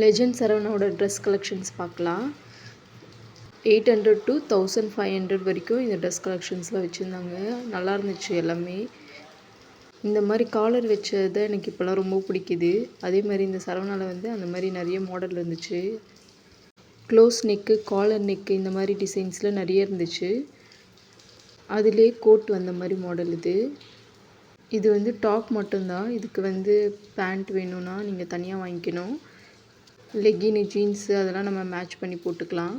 Legend சரவணாவோட dress collections பார்க்கலாம். Eight hundred to thousand five hundred வரைக்கும் இந்த ட்ரெஸ் கலெக்ஷன்ஸ்லாம் வச்சுருந்தாங்க. நல்லா இருந்துச்சு எல்லாமே. இந்த மாதிரி காலர் வச்சது எனக்கு இப்போல்லாம் ரொம்ப பிடிக்குது. அதே மாதிரி இந்த சரவணாவில் வந்து அந்த மாதிரி நிறைய மாடல் இருந்துச்சு. க்ளோஸ் நெக்கு காலர் நெக்கு இந்த மாதிரி டிசைன்ஸில் நிறைய இருந்துச்சு. அதிலே கோட் வந்த மாதிரி மாடல் இது. இது வந்து டாப் மட்டும்தான். இதுக்கு வந்து பேண்ட் வேணும்னா நீங்கள் தனியாக வாங்கிக்கணும். லெக்கின்னு ஜீன்ஸு அதெல்லாம் நம்ம மேட்ச் பண்ணி போட்டுக்கலாம்.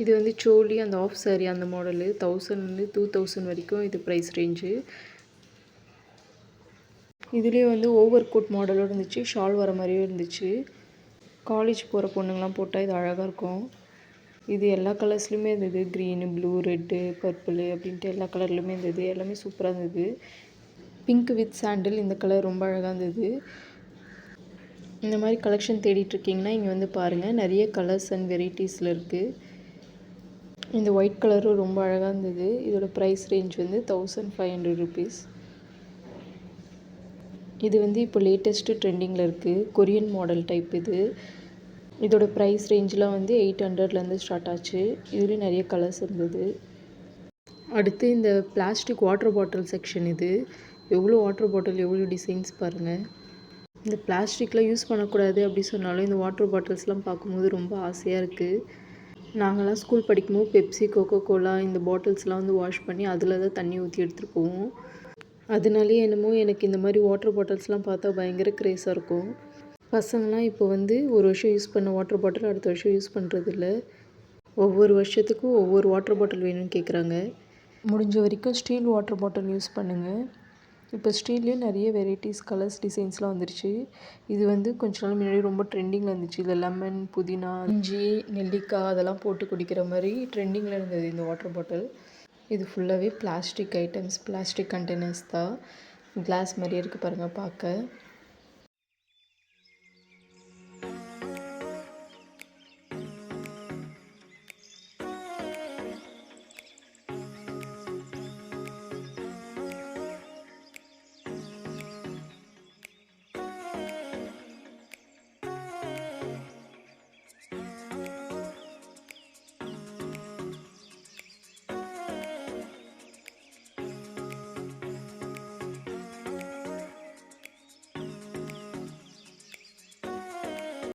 இது வந்து சோலி அந்த ஆஃப் சாரி அந்த மாடலு தௌசண்ட்லேருந்து டூ தௌசண்ட் வரைக்கும் இது ப்ரைஸ் ரேஞ்சு இதுலேயே வந்து ஓவர் கோட் மாடலும் இருந்துச்சு ஷால் வர மாதிரியும் இருந்துச்சு. காலேஜ் போகிற பொண்ணுங்களாம் போட்டால் இது அழகாக இருக்கும். இது எல்லா கலர்ஸ்லையுமே இருந்தது. க்ரீனு ப்ளூ ரெட்டு பர்பிள் அப்படின்ட்டு எல்லா கலர்லையுமே இருந்தது. எல்லாமே சூப்பராக இருந்தது. பிங்க் வித் சாண்டில் இந்த கலர் ரொம்ப அழகாக இருந்தது. இந்த மாதிரி கலெக்ஷன் தேடிட்டுருக்கீங்கன்னா இங்கே வந்து பாருங்கள் நிறைய கலர்ஸ் அண்ட் வெரைட்டிஸில் இருக்குது இந்த ஒயிட் கலரும் ரொம்ப அழகாக இருந்தது. இதோட ப்ரைஸ் ரேஞ்ச் வந்து தௌசண்ட் ஃபைவ் ஹண்ட்ரட் ருபீஸ் இது வந்து இப்போ லேட்டஸ்ட்டு ட்ரெண்டிங்கில் இருக்குது கொரியன் மாடல் டைப் இது. இதோட ப்ரைஸ் ரேஞ்செலாம் வந்து எயிட் ஹண்ட்ரட்லேருந்து ஸ்டார்ட் ஆச்சு. இதுலேயும் நிறைய கலர்ஸ் இருந்தது. அடுத்து இந்த பிளாஸ்டிக் வாட்டர் பாட்டில் செக்ஷன் இது. எவ்வளோ வாட்டர் பாட்டில் எவ்வளோ டிசைன்ஸ் பாருங்கள் இந்த பிளாஸ்டிக்லாம் யூஸ் பண்ணக்கூடாது அப்படி சொன்னாலும் இந்த வாட்டர் பாட்டில்ஸ்லாம் பார்க்கும்போது ரொம்ப ஆசையாக இருக்குது நாங்கள்லாம் ஸ்கூல் படிக்கும்போது பெப்சி கோகோ கோலா இந்த பாட்டில்ஸ்லாம் வந்து வாஷ் பண்ணி அதில் தான் தண்ணி ஊற்றி எடுத்துகிட்டு போவோம். அதனாலேயே என்னமோ எனக்கு இந்த மாதிரி வாட்டர் பாட்டில்ஸ்லாம் பார்த்தா பயங்கர க்ரேஸாக இருக்கும். பசங்களாம் இப்போ வந்து ஒரு வருஷம் யூஸ் பண்ண வாட்டர் பாட்டில் அடுத்த வருஷம் யூஸ் பண்ணுறதில்ல ஒவ்வொரு வருஷத்துக்கும் ஒவ்வொரு வாட்டர் பாட்டில் வேணும்னு கேட்குறாங்க முடிஞ்ச வரைக்கும் ஸ்டீல் வாட்டர் பாட்டில் யூஸ் பண்ணுங்கள் இப்போ ஸ்டீல்லேயும் நிறைய வெரைட்டிஸ் கலர்ஸ் டிசைன்ஸ்லாம் வந்துருச்சு. இது வந்து கொஞ்ச நாள் முன்னாடி ரொம்ப ட்ரெண்டிங்கில் இருந்துச்சு. இதில் லெமன் புதினா இஞ்சி நெல்லிக்காய் அதெல்லாம் போட்டு குடிக்கிற மாதிரி ட்ரெண்டிங்கில் இருந்தது இந்த வாட்டர் பாட்டில் இது ஃபுல்லாகவே பிளாஸ்டிக் ஐட்டம்ஸ் பிளாஸ்டிக் கண்டெய்னர்ஸ் தான். கிளாஸ் மாதிரியே இருக்குது பாருங்கள் பார்க்க.